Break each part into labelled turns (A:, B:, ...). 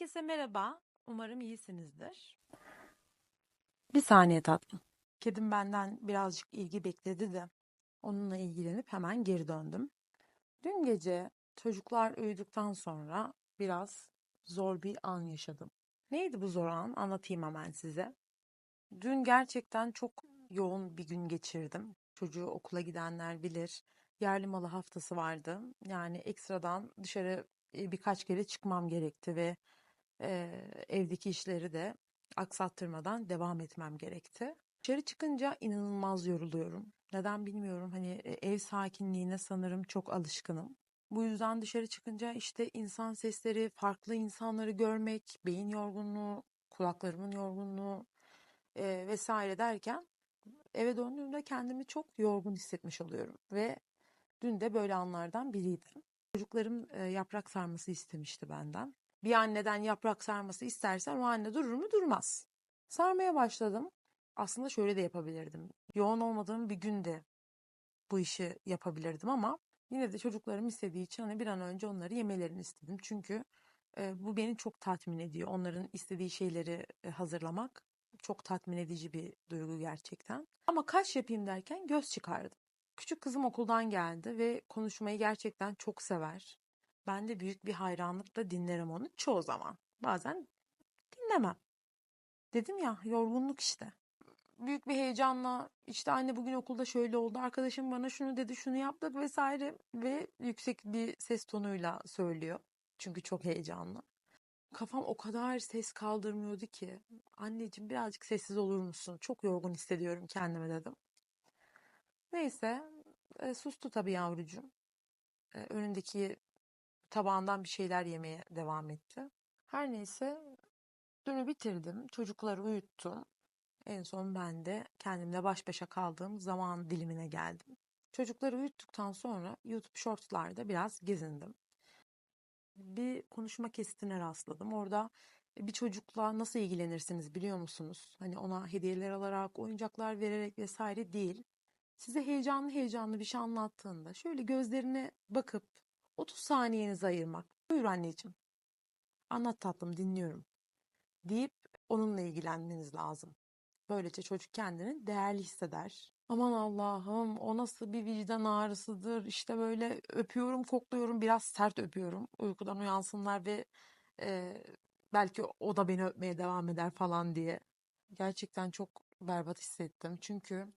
A: Herkese merhaba. Umarım iyisinizdir. Bir saniye tatlım. Kedim benden birazcık ilgi bekledi de onunla ilgilenip hemen geri döndüm. Dün gece çocuklar uyuduktan sonra biraz zor bir an yaşadım. Neydi bu zor an? Anlatayım hemen size. Dün gerçekten çok yoğun bir gün geçirdim. Çocuğu okula gidenler bilir. Yerli malı haftası vardı. Yani ekstradan dışarı e, birkaç kere çıkmam gerekti ve evdeki işleri de aksattırmadan devam etmem gerekti. Dışarı çıkınca inanılmaz yoruluyorum. Neden bilmiyorum. Hani e, ev sakinliğine sanırım çok alışkınım. Bu yüzden dışarı çıkınca işte insan sesleri, farklı insanları görmek, beyin yorgunluğu, kulaklarımın yorgunluğu e, vesaire derken eve döndüğümde kendimi çok yorgun hissetmiş oluyorum ve dün de böyle anlardan biriydi. Çocuklarım e, yaprak sarması istemişti benden. Bir anneden yaprak sarması istersen o anne durur mu durmaz. Sarmaya başladım. Aslında şöyle de yapabilirdim. Yoğun olmadığım bir günde bu işi yapabilirdim ama yine de çocuklarım istediği için hani bir an önce onları yemelerini istedim. Çünkü e, bu beni çok tatmin ediyor. Onların istediği şeyleri e, hazırlamak çok tatmin edici bir duygu gerçekten. Ama kaş yapayım derken göz çıkardım. Küçük kızım okuldan geldi ve konuşmayı gerçekten çok sever. Ben de büyük bir hayranlıkla dinlerim onu çoğu zaman. Bazen dinlemem. Dedim ya yorgunluk işte. Büyük bir heyecanla işte anne bugün okulda şöyle oldu. Arkadaşım bana şunu dedi, şunu yaptık vesaire ve yüksek bir ses tonuyla söylüyor. Çünkü çok heyecanlı. Kafam o kadar ses kaldırmıyordu ki. Anneciğim birazcık sessiz olur musun? Çok yorgun hissediyorum kendimi dedim. Neyse e, sustu tabii yavrucuğum. E, önündeki tabağından bir şeyler yemeye devam etti. Her neyse dünü bitirdim. Çocukları uyuttum. En son ben de kendimle baş başa kaldığım zaman dilimine geldim. Çocukları uyuttuktan sonra YouTube Shorts'larda biraz gezindim. Bir konuşma kesitine rastladım. Orada bir çocukla nasıl ilgilenirsiniz biliyor musunuz? Hani ona hediyeler alarak, oyuncaklar vererek vesaire değil. Size heyecanlı heyecanlı bir şey anlattığında şöyle gözlerine bakıp 30 saniyenizi ayırmak. Buyur anneciğim. Anlat tatlım dinliyorum. Deyip onunla ilgilenmeniz lazım. Böylece çocuk kendini değerli hisseder. Aman Allah'ım o nasıl bir vicdan ağrısıdır. İşte böyle öpüyorum, kokluyorum, biraz sert öpüyorum. Uykudan uyansınlar ve e, belki o da beni öpmeye devam eder falan diye. Gerçekten çok berbat hissettim. Çünkü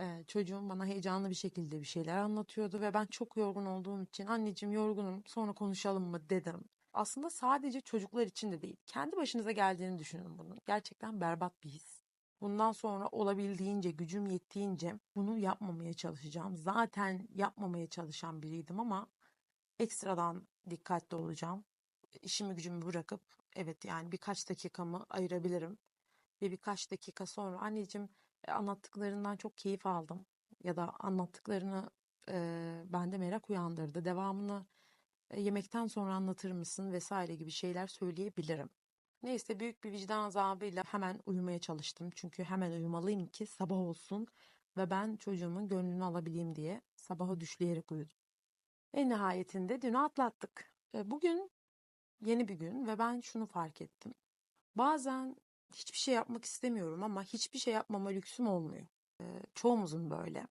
A: e, çocuğum bana heyecanlı bir şekilde bir şeyler anlatıyordu ve ben çok yorgun olduğum için anneciğim yorgunum sonra konuşalım mı dedim. Aslında sadece çocuklar için de değil. Kendi başınıza geldiğini düşünün bunu. Gerçekten berbat bir his. Bundan sonra olabildiğince, gücüm yettiğince bunu yapmamaya çalışacağım. Zaten yapmamaya çalışan biriydim ama ekstradan dikkatli olacağım. İşimi gücümü bırakıp evet yani birkaç dakikamı ayırabilirim. Ve birkaç dakika sonra anneciğim e, anlattıklarından çok keyif aldım. Ya da anlattıklarını e, bende merak uyandırdı. Devamını e, yemekten sonra anlatır mısın vesaire gibi şeyler söyleyebilirim. Neyse büyük bir vicdan azabıyla hemen uyumaya çalıştım. Çünkü hemen uyumalıyım ki sabah olsun ve ben çocuğumun gönlünü alabileyim diye sabaha düşleyerek uyudum. En nihayetinde dünü atlattık. E, bugün yeni bir gün ve ben şunu fark ettim. Bazen hiçbir şey yapmak istemiyorum ama hiçbir şey yapmama lüksüm olmuyor. E, çoğumuzun böyle.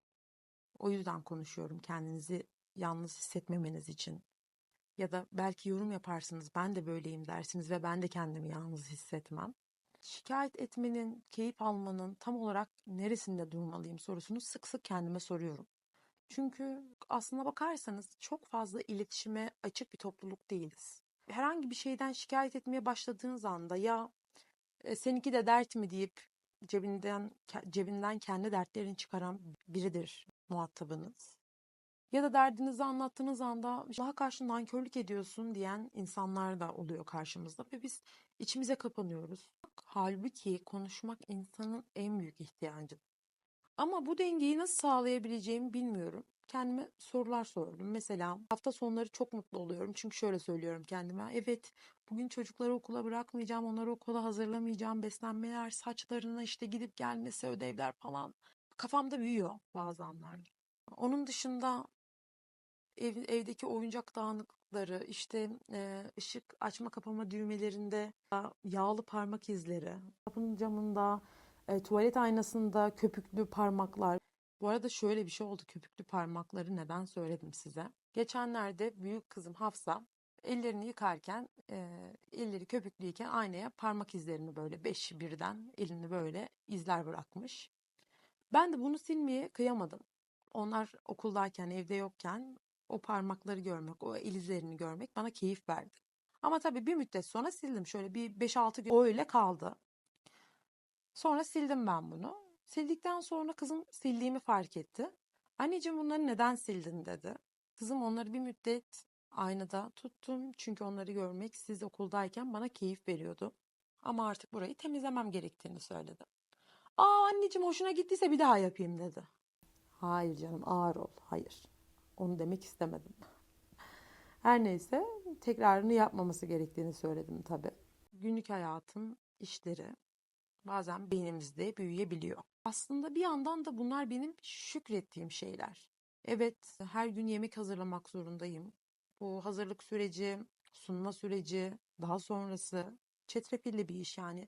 A: O yüzden konuşuyorum kendinizi yalnız hissetmemeniz için. Ya da belki yorum yaparsınız ben de böyleyim dersiniz ve ben de kendimi yalnız hissetmem. Şikayet etmenin, keyif almanın tam olarak neresinde durmalıyım sorusunu sık sık kendime soruyorum. Çünkü aslına bakarsanız çok fazla iletişime açık bir topluluk değiliz. Herhangi bir şeyden şikayet etmeye başladığınız anda ya e, seninki de dert mi deyip cebinden cebinden kendi dertlerini çıkaran biridir muhatabınız. Ya da derdinizi anlattığınız anda daha karşı nankörlük ediyorsun diyen insanlar da oluyor karşımızda ve biz içimize kapanıyoruz. Halbuki konuşmak insanın en büyük ihtiyacı. Ama bu dengeyi nasıl sağlayabileceğimi bilmiyorum. Kendime sorular sordum. Mesela hafta sonları çok mutlu oluyorum. Çünkü şöyle söylüyorum kendime. Evet bugün çocukları okula bırakmayacağım. Onları okula hazırlamayacağım. Beslenmeler, saçlarına işte gidip gelmesi, ödevler falan. Kafamda büyüyor bazı anlarda. Onun dışında ev, evdeki oyuncak dağınık parmakları, işte e, ışık açma kapama düğmelerinde yağlı parmak izleri, kapının camında, e, tuvalet aynasında köpüklü parmaklar. Bu arada şöyle bir şey oldu köpüklü parmakları neden söyledim size. Geçenlerde büyük kızım Hafsa ellerini yıkarken e, elleri köpüklüyken aynaya parmak izlerini böyle beş birden elini böyle izler bırakmış. Ben de bunu silmeye kıyamadım. Onlar okuldayken, evde yokken o parmakları görmek, o el izlerini görmek bana keyif verdi. Ama tabii bir müddet sonra sildim. Şöyle bir 5-6 gün o öyle kaldı. Sonra sildim ben bunu. Sildikten sonra kızım sildiğimi fark etti. Anneciğim bunları neden sildin dedi. Kızım onları bir müddet aynada tuttum. Çünkü onları görmek siz okuldayken bana keyif veriyordu. Ama artık burayı temizlemem gerektiğini söyledi. Aa anneciğim hoşuna gittiyse bir daha yapayım dedi. Hayır canım ağır ol. Hayır. Onu demek istemedim. Her neyse tekrarını yapmaması gerektiğini söyledim tabii. Günlük hayatın işleri bazen beynimizde büyüyebiliyor. Aslında bir yandan da bunlar benim şükrettiğim şeyler. Evet, her gün yemek hazırlamak zorundayım. Bu hazırlık süreci, sunma süreci, daha sonrası çetrefilli bir iş yani.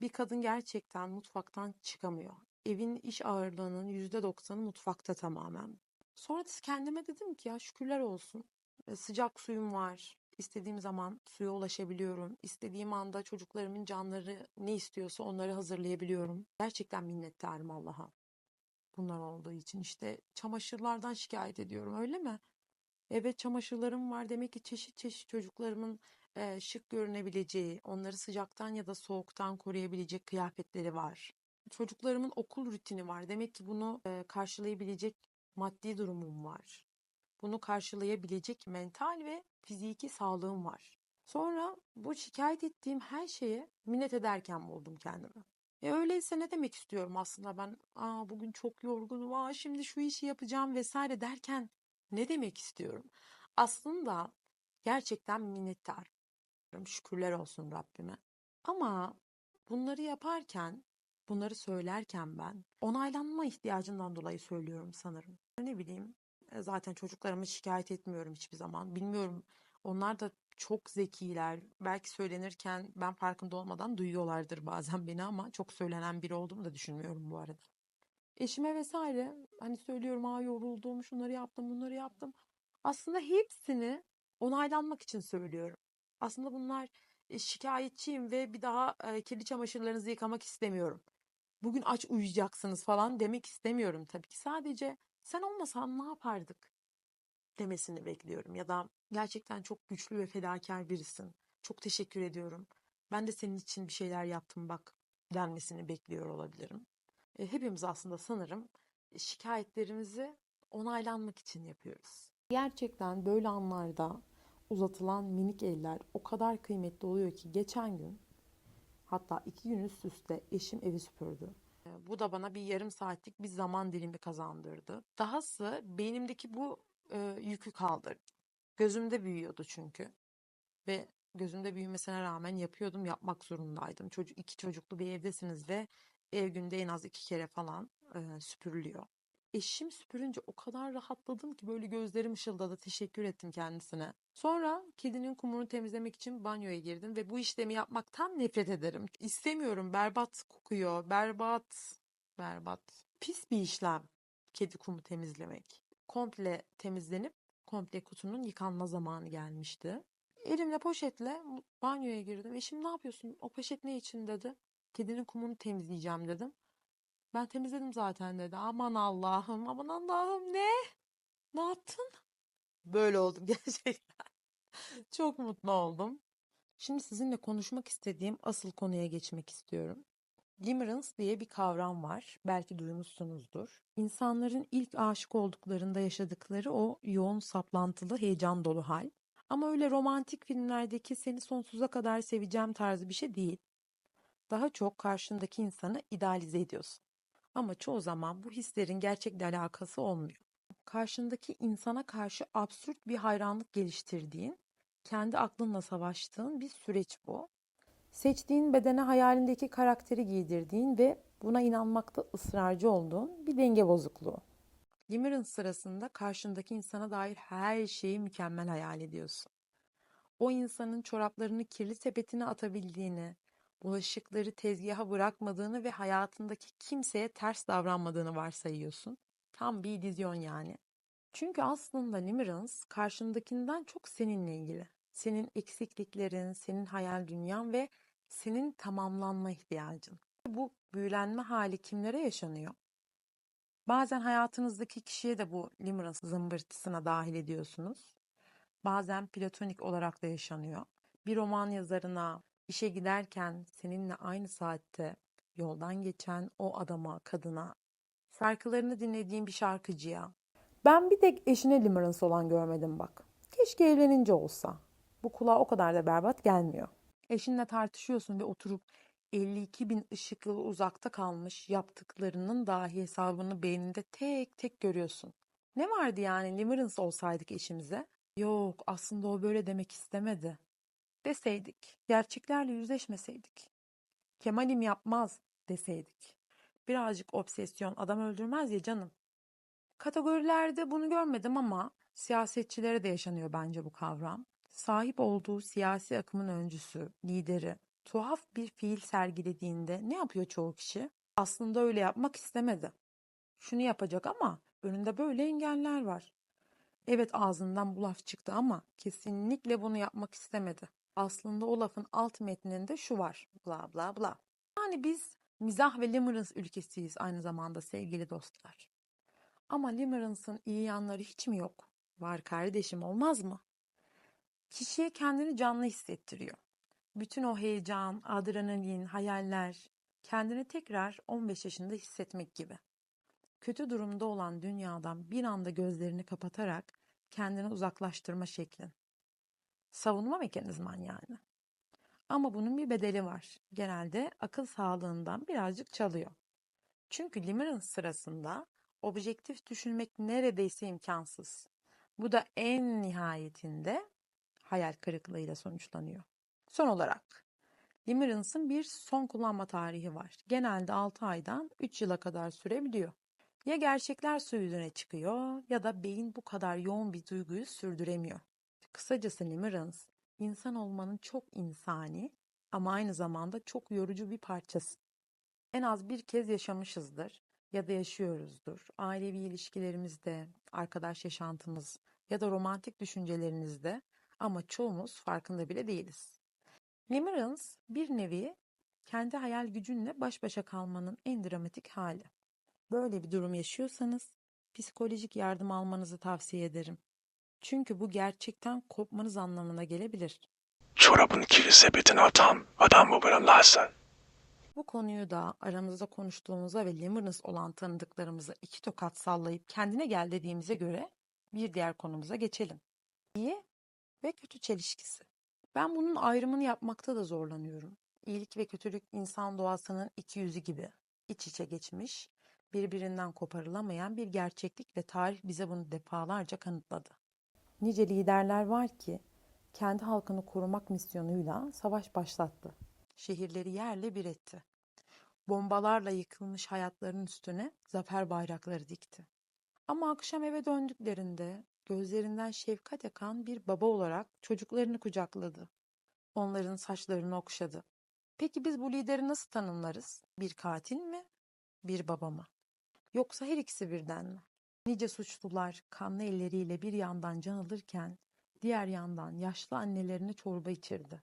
A: Bir kadın gerçekten mutfaktan çıkamıyor. Evin iş ağırlığının %90'ı mutfakta tamamen. Sonra kendime dedim ki ya şükürler olsun. E, Sıcak suyum var. İstediğim zaman suya ulaşabiliyorum. İstediğim anda çocuklarımın canları ne istiyorsa onları hazırlayabiliyorum. Gerçekten minnettarım Allah'a. Bunlar olduğu için işte çamaşırlardan şikayet ediyorum öyle mi? Evet çamaşırlarım var demek ki çeşit çeşit çocuklarımın e, şık görünebileceği, onları sıcaktan ya da soğuktan koruyabilecek kıyafetleri var. Çocuklarımın okul rutini var. Demek ki bunu e, karşılayabilecek maddi durumum var. Bunu karşılayabilecek mental ve fiziki sağlığım var. Sonra bu şikayet ettiğim her şeye minnet ederken buldum kendimi. E öyleyse ne demek istiyorum aslında ben Aa, bugün çok yorgunum Aa, şimdi şu işi yapacağım vesaire derken ne demek istiyorum? Aslında gerçekten minnettarım. Şükürler olsun Rabbime. Ama bunları yaparken, bunları söylerken ben onaylanma ihtiyacından dolayı söylüyorum sanırım. Ne bileyim zaten çocuklarımı şikayet etmiyorum hiçbir zaman. Bilmiyorum onlar da çok zekiler. Belki söylenirken ben farkında olmadan duyuyorlardır bazen beni ama çok söylenen biri olduğumu da düşünmüyorum bu arada. Eşime vesaire hani söylüyorum aa yoruldum, şunları yaptım, bunları yaptım. Aslında hepsini onaylanmak için söylüyorum. Aslında bunlar şikayetçiyim ve bir daha kirli çamaşırlarınızı yıkamak istemiyorum. Bugün aç uyuyacaksınız falan demek istemiyorum tabii ki. Sadece sen olmasan ne yapardık demesini bekliyorum. Ya da gerçekten çok güçlü ve fedakar birisin. Çok teşekkür ediyorum. Ben de senin için bir şeyler yaptım bak denmesini bekliyor olabilirim. E, hepimiz aslında sanırım şikayetlerimizi onaylanmak için yapıyoruz. Gerçekten böyle anlarda uzatılan minik eller o kadar kıymetli oluyor ki geçen gün hatta iki gün üst üste eşim evi süpürdü. Bu da bana bir yarım saatlik bir zaman dilimi kazandırdı. Dahası beynimdeki bu e, yükü kaldırdı. Gözümde büyüyordu çünkü ve gözümde büyümesine rağmen yapıyordum, yapmak zorundaydım. Çocuk iki çocuklu bir evdesiniz ve ev günde en az iki kere falan e, süpürülüyor. Eşim süpürünce o kadar rahatladım ki böyle gözlerim ışıldadı. Teşekkür ettim kendisine. Sonra kedinin kumunu temizlemek için banyoya girdim ve bu işlemi yapmaktan nefret ederim. İstemiyorum. Berbat kokuyor. Berbat. Berbat. Pis bir işlem. Kedi kumu temizlemek. Komple temizlenip komple kutunun yıkanma zamanı gelmişti. Elimle poşetle banyoya girdim. Eşim ne yapıyorsun? O poşet ne için dedi. Kedinin kumunu temizleyeceğim dedim. Ben temizledim zaten dedi. Aman Allah'ım, aman Allah'ım ne? Ne yaptın? Böyle oldum gerçekten. Çok mutlu oldum. Şimdi sizinle konuşmak istediğim asıl konuya geçmek istiyorum. Limerence diye bir kavram var. Belki duymuşsunuzdur. İnsanların ilk aşık olduklarında yaşadıkları o yoğun saplantılı heyecan dolu hal. Ama öyle romantik filmlerdeki seni sonsuza kadar seveceğim tarzı bir şey değil. Daha çok karşındaki insanı idealize ediyorsun. Ama çoğu zaman bu hislerin gerçekle alakası olmuyor. Karşındaki insana karşı absürt bir hayranlık geliştirdiğin, kendi aklınla savaştığın bir süreç bu. Seçtiğin bedene hayalindeki karakteri giydirdiğin ve buna inanmakta ısrarcı olduğun bir denge bozukluğu. Limerence sırasında karşındaki insana dair her şeyi mükemmel hayal ediyorsun. o insanın çoraplarını kirli sepetine atabildiğini, bulaşıkları tezgaha bırakmadığını ve hayatındaki kimseye ters davranmadığını varsayıyorsun. Tam bir illüzyon yani. Çünkü aslında Limerence karşındakinden çok seninle ilgili. Senin eksikliklerin, senin hayal dünyan ve senin tamamlanma ihtiyacın. Bu büyülenme hali kimlere yaşanıyor? Bazen hayatınızdaki kişiye de bu Limerence zımbırtısına dahil ediyorsunuz. Bazen platonik olarak da yaşanıyor. Bir roman yazarına, işe giderken seninle aynı saatte yoldan geçen o adama, kadına, şarkılarını dinlediğin bir şarkıcıya. Ben bir tek eşine limerence olan görmedim bak. Keşke evlenince olsa. Bu kulağa o kadar da berbat gelmiyor. Eşinle tartışıyorsun ve oturup 52 bin ışık yılı uzakta kalmış yaptıklarının dahi hesabını beyninde tek tek görüyorsun. Ne vardı yani limerence olsaydık eşimize? Yok aslında o böyle demek istemedi. Deseydik, gerçeklerle yüzleşmeseydik. Kemal'im yapmaz deseydik. Birazcık obsesyon adam öldürmez ya canım. Kategorilerde bunu görmedim ama siyasetçilere de yaşanıyor bence bu kavram. Sahip olduğu siyasi akımın öncüsü, lideri, tuhaf bir fiil sergilediğinde ne yapıyor çoğu kişi? Aslında öyle yapmak istemedi. Şunu yapacak ama önünde böyle engeller var. Evet ağzından bu laf çıktı ama kesinlikle bunu yapmak istemedi. Aslında o lafın alt metninde şu var. Bla bla bla. Yani biz mizah ve limerence ülkesiyiz aynı zamanda sevgili dostlar. Ama limerence'ın iyi yanları hiç mi yok? Var kardeşim olmaz mı? Kişiye kendini canlı hissettiriyor. Bütün o heyecan, adrenalin, hayaller, kendini tekrar 15 yaşında hissetmek gibi. Kötü durumda olan dünyadan bir anda gözlerini kapatarak kendini uzaklaştırma şeklin. Savunma mekanizman yani. Ama bunun bir bedeli var. Genelde akıl sağlığından birazcık çalıyor. Çünkü limerence sırasında objektif düşünmek neredeyse imkansız. Bu da en nihayetinde hayal kırıklığıyla sonuçlanıyor. Son olarak Limerence'ın bir son kullanma tarihi var. Genelde 6 aydan 3 yıla kadar sürebiliyor. Ya gerçekler su yüzüne çıkıyor ya da beyin bu kadar yoğun bir duyguyu sürdüremiyor. Kısacası Limerence, insan olmanın çok insani ama aynı zamanda çok yorucu bir parçası. En az bir kez yaşamışızdır ya da yaşıyoruzdur. Ailevi ilişkilerimizde, arkadaş yaşantımız ya da romantik düşüncelerinizde ama çoğumuz farkında bile değiliz. Limerence bir nevi kendi hayal gücünle baş başa kalmanın en dramatik hali. Böyle bir durum yaşıyorsanız psikolojik yardım almanızı tavsiye ederim. Çünkü bu gerçekten kopmanız anlamına gelebilir.
B: Çorabın kirli sepetine atan adam mı benim sen?
A: Bu konuyu da aramızda konuştuğumuza ve Limerence olan tanıdıklarımıza iki tokat sallayıp kendine gel dediğimize göre bir diğer konumuza geçelim. İyi ve kötü çelişkisi. Ben bunun ayrımını yapmakta da zorlanıyorum. İyilik ve kötülük insan doğasının iki yüzü gibi iç içe geçmiş, birbirinden koparılamayan bir gerçeklik ve tarih bize bunu defalarca kanıtladı. Nice liderler var ki kendi halkını korumak misyonuyla savaş başlattı. Şehirleri yerle bir etti. Bombalarla yıkılmış hayatların üstüne zafer bayrakları dikti. Ama akşam eve döndüklerinde gözlerinden şefkat akan bir baba olarak çocuklarını kucakladı. Onların saçlarını okşadı. Peki biz bu lideri nasıl tanımlarız? Bir katil mi? Bir baba mı? Yoksa her ikisi birden mi? Nice suçlular kanlı elleriyle bir yandan can alırken diğer yandan yaşlı annelerine çorba içirdi.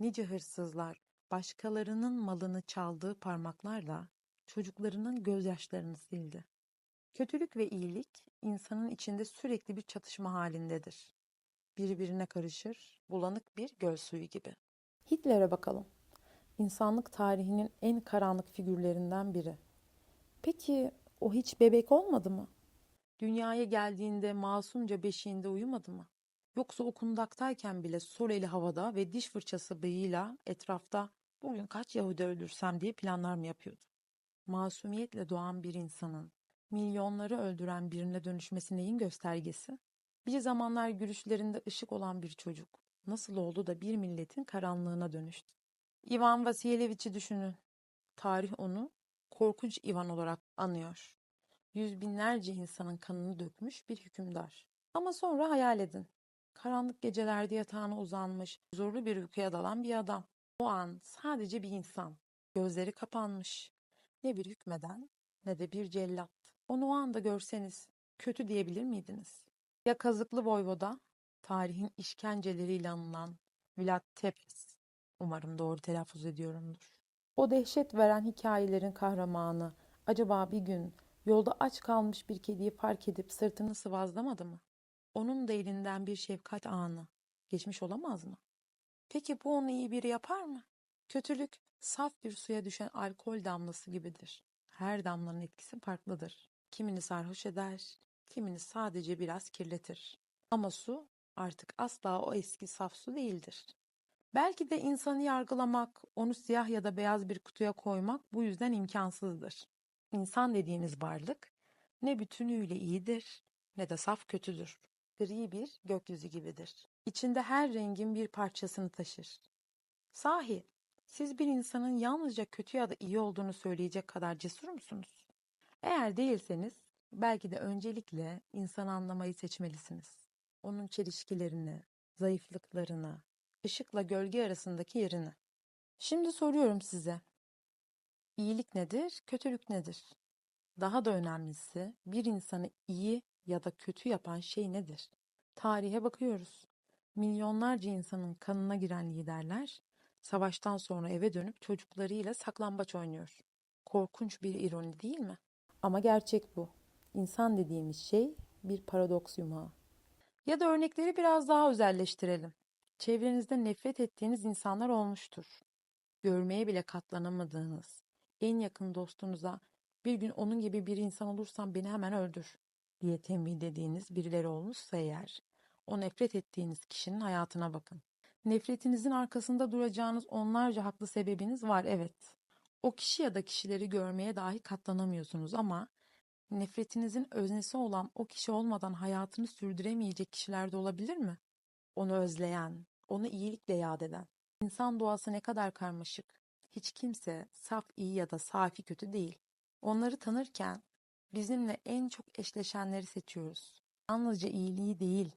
A: Nice hırsızlar başkalarının malını çaldığı parmaklarla çocuklarının gözyaşlarını sildi. Kötülük ve iyilik insanın içinde sürekli bir çatışma halindedir. Birbirine karışır, bulanık bir göl suyu gibi. Hitler'e bakalım. İnsanlık tarihinin en karanlık figürlerinden biri. Peki o hiç bebek olmadı mı? Dünyaya geldiğinde masumca beşiğinde uyumadı mı? Yoksa o kundaktayken bile sol eli havada ve diş fırçası bıyığıyla etrafta bugün kaç Yahudi öldürsem diye planlar mı yapıyordu? Masumiyetle doğan bir insanın milyonları öldüren birine dönüşmesi neyin göstergesi? Bir zamanlar gülüşlerinde ışık olan bir çocuk nasıl oldu da bir milletin karanlığına dönüştü? İvan Vasilyeviç'i düşünün. Tarih onu korkunç Ivan olarak anıyor. Yüz binlerce insanın kanını dökmüş bir hükümdar. Ama sonra hayal edin. Karanlık gecelerde yatağına uzanmış, huzurlu bir uykuya dalan bir adam. O an sadece bir insan. Gözleri kapanmış. Ne bir hükmeden ne de bir cellat. Onu o anda görseniz kötü diyebilir miydiniz? Ya kazıklı voyvoda, tarihin işkenceleriyle anılan Vlad Tepes. Umarım doğru telaffuz ediyorumdur. O dehşet veren hikayelerin kahramanı acaba bir gün yolda aç kalmış bir kediyi fark edip sırtını sıvazlamadı mı? Onun da elinden bir şefkat anı geçmiş olamaz mı? Peki bu onu iyi biri yapar mı? Kötülük saf bir suya düşen alkol damlası gibidir. Her damlanın etkisi farklıdır. Kimini sarhoş eder, kimini sadece biraz kirletir. Ama su artık asla o eski saf su değildir. Belki de insanı yargılamak, onu siyah ya da beyaz bir kutuya koymak bu yüzden imkansızdır. İnsan dediğiniz varlık ne bütünüyle iyidir ne de saf kötüdür. Gri bir gökyüzü gibidir. İçinde her rengin bir parçasını taşır. Sahi, siz bir insanın yalnızca kötü ya da iyi olduğunu söyleyecek kadar cesur musunuz? Eğer değilseniz, belki de öncelikle insanı anlamayı seçmelisiniz. Onun çelişkilerini, zayıflıklarını, ışıkla gölge arasındaki yerini. Şimdi soruyorum size. İyilik nedir, kötülük nedir? Daha da önemlisi bir insanı iyi ya da kötü yapan şey nedir? Tarihe bakıyoruz. Milyonlarca insanın kanına giren liderler savaştan sonra eve dönüp çocuklarıyla saklambaç oynuyor. Korkunç bir ironi değil mi? Ama gerçek bu. İnsan dediğimiz şey bir paradoks yumağı. Ya da örnekleri biraz daha özelleştirelim. Çevrenizde nefret ettiğiniz insanlar olmuştur. Görmeye bile katlanamadığınız, en yakın dostunuza bir gün onun gibi bir insan olursam beni hemen öldür diye tembih dediğiniz birileri olmuşsa eğer, o nefret ettiğiniz kişinin hayatına bakın. Nefretinizin arkasında duracağınız onlarca haklı sebebiniz var evet. O kişi ya da kişileri görmeye dahi katlanamıyorsunuz ama nefretinizin öznesi olan o kişi olmadan hayatını sürdüremeyecek kişiler de olabilir mi? Onu özleyen, onu iyilikle yad eden. İnsan doğası ne kadar karmaşık. Hiç kimse saf iyi ya da safi kötü değil. Onları tanırken bizimle en çok eşleşenleri seçiyoruz. Yalnızca iyiliği değil,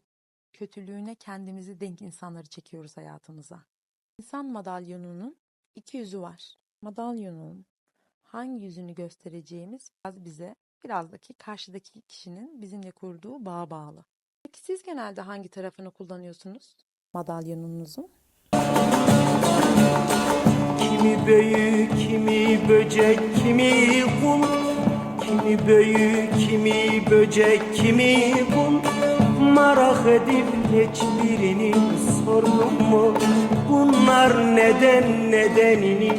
A: kötülüğüne kendimizi denk insanları çekiyoruz hayatımıza. İnsan madalyonunun iki yüzü var. Madalyonun hangi yüzünü göstereceğimiz biraz bize, biraz da ki karşıdaki kişinin bizimle kurduğu bağa bağlı. Peki siz genelde hangi tarafını kullanıyorsunuz? Madalyonunuzun?
C: Kimi büyük, kimi böcek, kimi kul Kimi büyük, kimi böcek, kimi kul Merak edip hiçbirini sordum mu? Bunlar neden nedenini